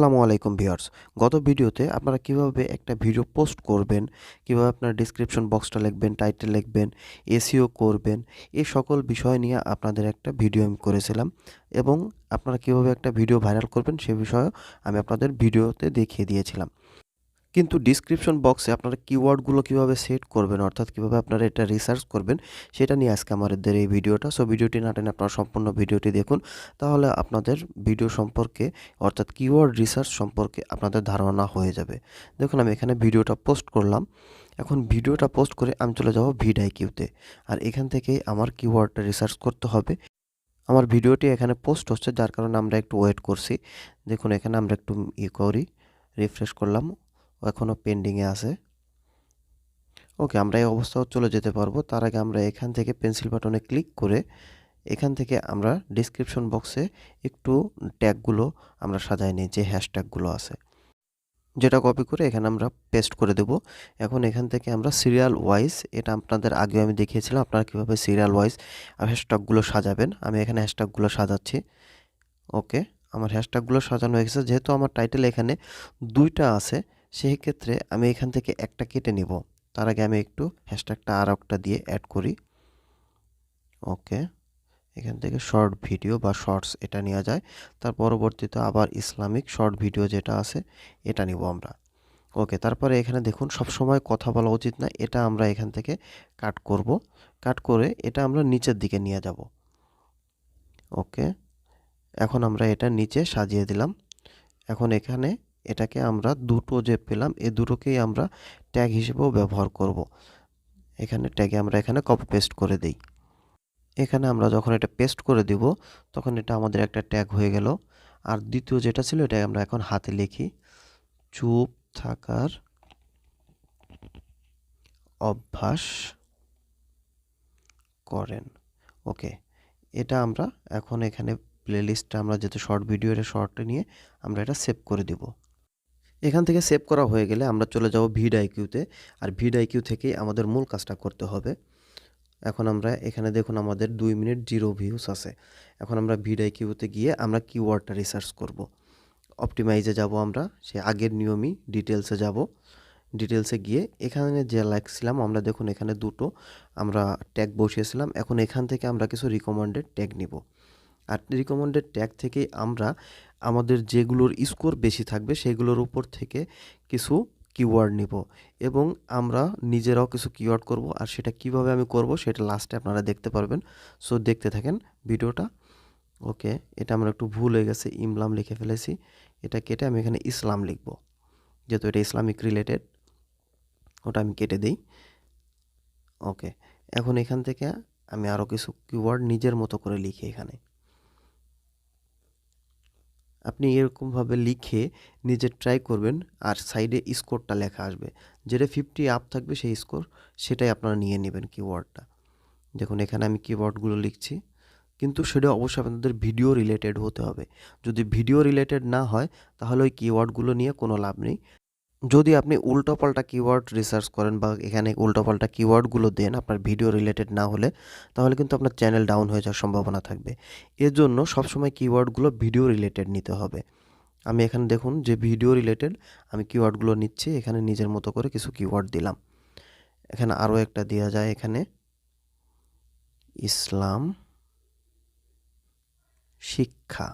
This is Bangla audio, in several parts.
আসসালামু আলাইকুম ভিউয়ার্স। গত ভিডিওতে আপনারা কীভাবে একটা ভিডিও পোস্ট করবেন, কীভাবে আপনার ডিসক্রিপশন বক্সটা লিখবেন টাইটেল লিখবেন এসিও করবেন, এই সকল বিষয় নিয়ে আপনাদের একটা ভিডিও আমি করেছিলাম এবং আপনারা কীভাবে একটা ভিডিও ভাইরাল করবেন সে বিষয়েও আমি আপনাদের ভিডিওতে দেখিয়ে দিয়েছিলাম। কিন্তু ডিসক্রিপশন বক্সে আপনারা কিওয়ার্ডগুলো কীভাবে সেট করবেন, অর্থাৎ কীভাবে আপনারা এটা রিসার্চ করবেন, সেটা নিয়ে আজকে আমাদের এই ভিডিওটা। সো ভিডিওটি না টেনে আপনারা সম্পূর্ণ ভিডিওটি দেখুন। তাহলে আপনাদের ভিডিও সম্পর্কে, অর্থাৎ কিওয়ার্ড রিসার্চ সম্পর্কে আপনাদের ধারণা হয়ে যাবে। দেখুন, আমি এখানে ভিডিওটা পোস্ট করলাম। এখন ভিডিওটা পোস্ট করে আমি চলে যাব ভিডাই কিউতে আর এখান থেকেই আমার কিওয়ার্ডটা রিসার্চ করতে হবে। আমার ভিডিওটি এখানে পোস্ট হচ্ছে, যার কারণে আমরা একটু ওয়েট করছি। দেখুন, এখানে আমরা একটু ই করি রিফ্রেশ করলাম। এখনও পেন্ডিংয়ে আছে। ওকে আমরা এই অবস্থাও চলে যেতে পারব। তার আগে আমরা এখান থেকে পেন্সিল বাটনে ক্লিক করে এখান থেকে আমরা ডিসক্রিপশন বক্সে একটু ট্যাগগুলো আমরা সাজাই নিই, যে হ্যাশট্যাগুলো আছে। যেটা কপি করে এখানে আমরা পেস্ট করে দেব। এখন এখান থেকে আমরা সিরিয়াল ওয়াইজ এটা আপনাদের আগে আমি দেখিয়েছিলাম, আপনারা কীভাবে সিরিয়াল ওয়াইজ হ্যাশট্যাগুলো সাজাবেন। আমি এখানে হ্যাশট্যাগুলো সাজাচ্ছি। ওকে আমার হ্যাশট্যাগুলো সাজানো হয়ে গেছে। যেহেতু আমার টাইটেল এখানে দুইটা আছে সেই ক্ষেত্রে আমি এখান থেকে একটা কেটে নিব। তার আগে আমি একটু হ্যাশট্যাগটা আর একটা দিয়ে অ্যাড করি। ওকে। এখান থেকে শর্ট ভিডিও বা শর্টস এটা নেওয়া যায়। তার পরবর্তীতে আবার ইসলামিক শর্ট ভিডিও যেটা আছে, এটা নিব আমরা। ওকে, তারপরে এখানে দেখুন সব সময় কথা বলা উচিত না। এটা আমরা এখান থেকে কাট করব। কাট করে এটা আমরা নিচের দিকে নিয়ে যাব। ওকে। এখন আমরা এটা নিচে সাজিয়ে দিলাম। এখন এখানে এটাকে আমরা দুটো যে পেলাম, এ দুটোকেই আমরা ট্যাগ হিসেবেও ব্যবহার করব। এখানে ট্যাগে আমরা এখানে কপি পেস্ট করে দিই। এখানে আমরা যখন এটা পেস্ট করে দিব, তখন এটা আমাদের একটা ট্যাগ হয়ে গেল। আর দ্বিতীয় যেটা ছিল এটা আমরা এখন হাতে লিখি। চুপ থাকার অভ্যাস করেন। ওকে, এটা আমরা এখন এখানে প্লেলিস্টটা আমরা যেহেতু শর্ট ভিডিও এটা শর্টে নিয়ে আমরা এটা সেভ করে দিব। এখান থেকে সেভ করা হয়ে গেলে আমরা চলে যাব ভিড আইকিউতে আর ভিড আইকিউ থেকেই আমাদের মূল কাজটা করতে হবে। এখন আমরা এখানে দেখুন আমাদের দুই মিনিট জিরো ভিউস আছে। এখন আমরা ভিড আইকিউতে গিয়ে আমরা কিওয়ার্ডটা রিসার্চ করব। অপটিমাইজে যাব আমরা, সে আগের নিয়মই ডিটেলসে যাব। ডিটেলসে গিয়ে এখানে যে লাগছিলাম, আমরা দেখুন এখানে দুটো, আমরা ট্যাগ বসিয়েছিলাম। এখন এখান থেকে আমরা কিছু রিকমেন্ডেড ট্যাগ নিব। আর রিকমেন্ডেড ট্যাগ থেকে আমরা আমাদের যেগুলোর স্কোর বেশি থাকবে সেগুলোর উপর থেকে কিছু কিওয়ার্ড নিব। এবং আমরা নিজেরাও কিছু কিওয়ার্ড করব আর সেটা কীভাবে আমি করব সেটা লাস্টে আপনারা দেখতে পারবেন। সো দেখতে থাকেন ভিডিওটা। ওকে, এটা আমরা একটু ভুল হয়ে গেছে, ইমলাম লিখে ফেলেছি। এটা কেটে আমি এখানে ইসলাম লিখব। যেহেতু এটা ইসলামিক রিলেটেড ওটা আমি কেটে দিই। ওকে, এখন এখান থেকে আমি আরও কিছু কিওয়ার্ড নিজের মতো করে লিখি এখানে। আপনি এরকমভাবে লিখে নিজে ট্রাই করবেন আর সাইডে স্কোরটা লেখা আসবে। যেটা ফিফটি আপ থাকবে সেই স্কোর সেটাই আপনারা নিয়ে নেবেন কিওয়ার্ডটা দেখুন, এখানে আমি কিওয়ার্ডগুলো লিখছি। কিন্তু সেটা অবশ্যই আপনাদের ভিডিও রিলেটেড হতে হবে। যদি ভিডিও রিলেটেড না হয়, তাহলে ওই কিওয়ার্ডগুলো নিয়ে কোনো লাভ নেই। যদি আপনি উল্টোপাল্টা কিওয়ার্ড রিসার্চ করেন বা এখানে উল্টোপাল্টা কিওয়ার্ডগুলো দেন আপনার ভিডিও রিলেটেড না হলে, তাহলে কিন্তু আপনার চ্যানেল ডাউন হয়ে যাওয়ার সম্ভাবনা থাকবে। এর জন্য সবসময় কিওয়ার্ডগুলো ভিডিও রিলেটেড নিতে হবে। আমি এখানে দেখুন যে ভিডিও রিলেটেড আমি কিওয়ার্ডগুলো নিচ্ছি, এখানে নিজের মতো করে কিছু কিওয়ার্ড দিলাম। এখানে আরও একটা দেওয়া যায় এখানে। ইসলাম শিক্ষা।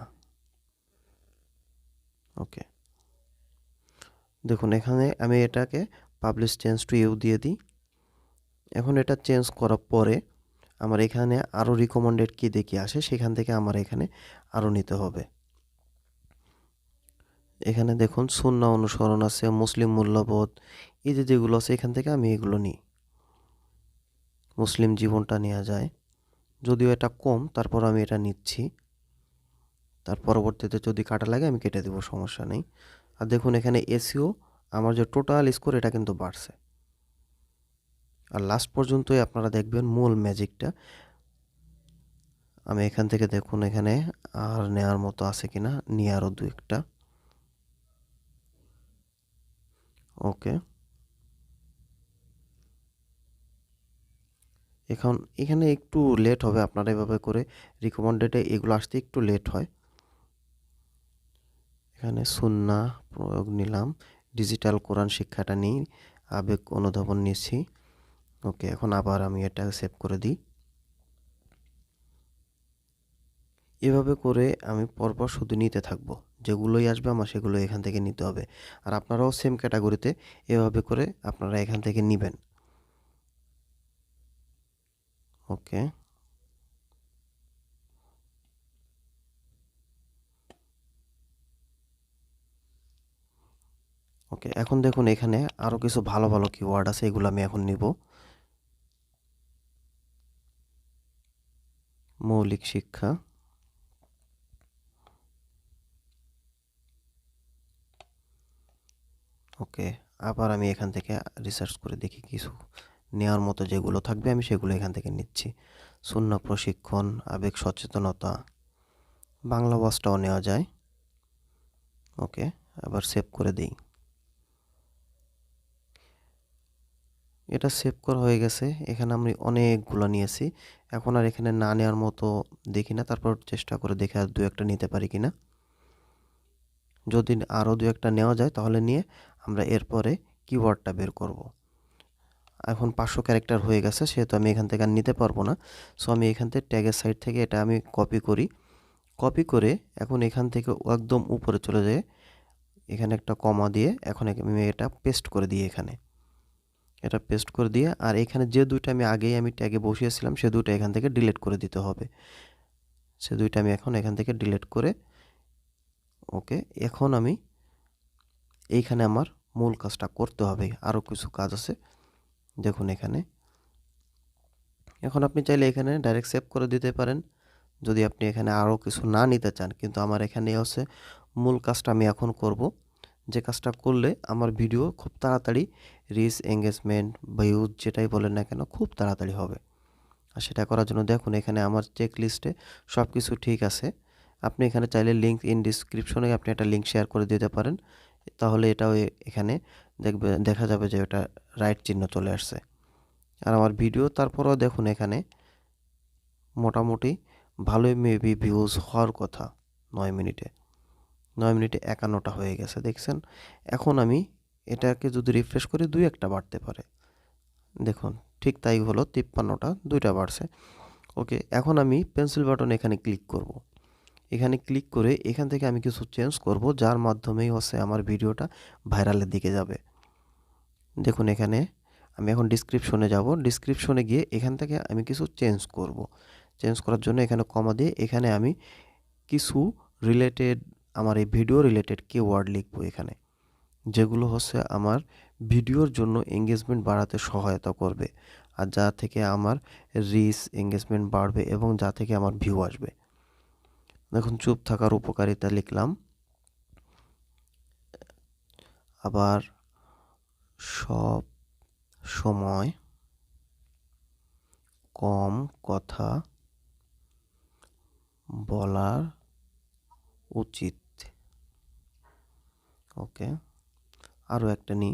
ওকে। দেখুন, এখানে আমি এটাকে পাবলিশ চেঞ্জ টু ইউ দিয়ে দিই। এখন এটা চেঞ্জ করার পরে আমার এখানে আরও রিকমেন্ডেড কী দেখি আসে, সেখান থেকে আমার এখানে আরও নিতে হবে। এখানে দেখুন শূন্য অনুসরণ আছে, মুসলিম মূল্যবোধ, এই যে যেগুলো আছে, এখান থেকে আমি এগুলো নিই। মুসলিম জীবনটা নেওয়া যায়। যদিও এটা কম, তারপর আমি এটা নিচ্ছি। তার পরবর্তীতে যদি কাটা লাগে, আমি কেটে দেবো, সমস্যা নেই। আর দেখুন এখানে এসিও আমার যে টোটাল স্কোর এটা কিন্তু বাড়ছে। আর লাস্ট পর্যন্তই আপনারা দেখবেন মূল ম্যাজিকটা আমি এখান থেকে দেখুন এখানে আর নেওয়ার মতো আছে কিনা, নিয়ে আরও দু একটা। ওকে এখন এখানে একটু লেট হবে, আপনারা এভাবে করে রিকমেন্ডেডে এগুলো আসতে একটু লেট হয়। এখানে সুন্না প্রয়োগ নিলাম। ডিজিটাল কোরআন শিক্ষাটা নিই, আবেগ অনুধাবন নিচ্ছি ওকে এখন আবার আমি এটা সেভ করে দিই। এভাবে করে আমি পরপর শুধু নিতে থাকব। যেগুলোই আসবে আমার সেগুলো এখান থেকে নিতে হবে। আর আপনারাও সেম ক্যাটাগরিতে এভাবে করে আপনারা এখান থেকে নেবেন। ওকে ওকে এখন দেখুন এখানে আরও কিছু ভালো ভালো কিওয়ার্ড আছে, এগুলো আমি এখন নিব। মৌলিক শিক্ষা। ওকে আবার আমি এখান থেকে রিসার্চ করে দেখি কিছু। নেওয়ার মতো যেগুলো থাকবে, আমি সেগুলো এখান থেকে নিচ্ছি। শূন্য প্রশিক্ষণ, আবেগ সচেতনতা। বাংলা ওয়াজটাও নেওয়া যায়। ওকে আবার সেভ করে দিই। এটা সেভ করা হয়ে গেছে। এখানে আমি অনেকগুলো নিয়েছি। এখন আর এখানে না নেওয়ার মতো দেখি না। তারপর চেষ্টা করে দেখে আর দু একটা নিতে পারি কিনা। যদি আরও দু একটা নেওয়া যায় তাহলে নিয়ে আমরা এরপরে কিওয়ার্ডটা বের করব। এখন পাঁচশো ক্যারেক্টার হয়ে গেছে, সেহেতু আমি এখান থেকে আর নিতে পারব না। সো আমি এখান থেকে ট্যাগের সাইড থেকে এটা আমি কপি করি। কপি করে এখন এখান থেকে একদম উপরে চলে যায় এখানে একটা কমা দিয়ে এখন আমি এটা পেস্ট করে দিই এখানে। এটা পেস্ট করে দিয়ে, আর এখানে যে দুইটা আমি আগেই আমি ট্যাগে বসিয়েছিলাম, সে দুইটা এখান থেকে ডিলিট করে দিতে হবে। সে দুইটা আমি এখন এখান থেকে ডিলিট করে, ওকে, এখন আমি এইখানে আমার মূল কাজটা করতে হবে। আরও কিছু কাজ আছে, দেখুন এখানে। এখন আপনি চাইলে এখানে ডাইরেক্ট সেভ করে দিতে পারেন, যদি আপনি এখানে আরও কিছু না নিতে চান, কিন্তু আমার এখানে হচ্ছে মূল কাজটা আমি এখন করব। যে কাজটা করলে আমার ভিডিও খুব তাড়াতাড়ি রিচ এঙ্গেজমেন্ট ভিউজ যেটাই বলেন না কেন খুব তাড়াতাড়ি হবে। আর সেটা করার জন্য দেখুন এখানে আমার চেক লিস্টে সব কিছু ঠিক আছে। আপনি এখানে চাইলে লিঙ্ক ইন ডিসক্রিপশনে আপনি একটা লিঙ্ক শেয়ার করে দিতে পারেন। তাহলে এটাও এখানে দেখবে, দেখা যাবে যে ওটা রাইট চিহ্ন চলে আসছে। আর আমার ভিডিও তারপরেও দেখুন এখানে মোটামুটি ভালোই মেবি ভিউজ হওয়ার কথা নয় মিনিটে। নয় মিনিটে একান্নটা হয়ে গেছে, দেখছেন? এখন আমি এটাকে যদি রিফ্রেশ করি, দুই একটা বাড়তে পারে। দেখুন, ঠিক তাই হলো, তিপ্পান্নটা, দুইটা বাড়ছে। ওকে, এখন আমি পেন্সিল বাটন এখানে ক্লিক করব। এখানে ক্লিক করে এখান থেকে আমি কিছু চেঞ্জ করব, যার মাধ্যমেই হচ্ছে আমার ভিডিওটা ভাইরালের দিকে যাবে। দেখুন এখানে আমি এখন ডিসক্রিপশনে যাব। ডিসক্রিপশনে গিয়ে এখান থেকে আমি কিছু চেঞ্জ করব। চেঞ্জ করার জন্য এখানে কমা দিয়ে এখানে আমি কিছু রিলেটেড আমার এই ভিডিও রিলেটেড ওয়ার্ড লিখব এখানে, যেগুলো হচ্ছে আমার ভিডিওর জন্য এঙ্গেজমেন্ট বাড়াতে সহায়তা করবে আর যা থেকে আমার রিস এঙ্গেজমেন্ট বাড়বে এবং যা থেকে আমার ভিউ আসবে। দেখুন, চুপ থাকার উপকারিতা লিখলাম। আবার সব সময় কম কথা বলার উচিত। ওকে আরও একটা নিই।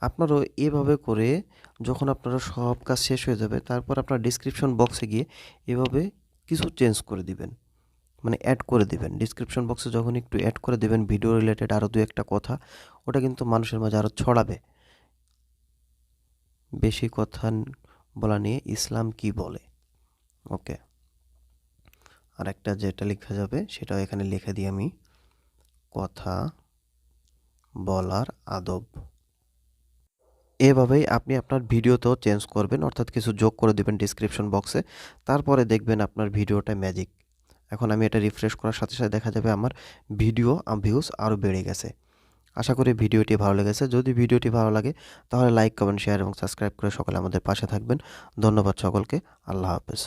আপনারাও এভাবে করে যখন আপনারা সব কাজ শেষ হয়ে যাবে, তারপর আপনার ডিসক্রিপশন বক্সে গিয়ে এভাবে কিছু চেঞ্জ করে দিবেন। মানে অ্যাড করে দিবেন। ডিসক্রিপশন বক্সে যখন একটু অ্যাড করে দেবেন ভিডিও রিলেটেড আরও দু একটা কথা, ওটা কিন্তু মানুষের মাঝে আরও ছড়াবে। বেশি কথা বলা নিয়ে ইসলাম কি বলে? ওকে আর একটা যেটা লেখা যাবে, সেটাও এখানে লিখে দিই আমি। কথা বলার আদব। এভাবেই আপনি আপনার ভিডিওতেও চেঞ্জ করবেন, অর্থাৎ কিছু যোগ করে দেবেন ডিসক্রিপশন বক্সে তারপরে দেখবেন আপনার ভিডিওটা ম্যাজিক এখন আমি এটা রিফ্রেশ করার সাথে সাথে দেখা যাবে আমার ভিডিও ভিউজ আরও বেড়ে গেছে। আশা করি ভিডিওটি ভালো লেগেছে। যদি ভিডিওটি ভালো লাগে, তাহলে লাইক কমেন্ট শেয়ার এবং সাবস্ক্রাইব করে সকলে আমাদের পাশে থাকবেন। ধন্যবাদ সকলকে। আল্লাহ হাফেজ।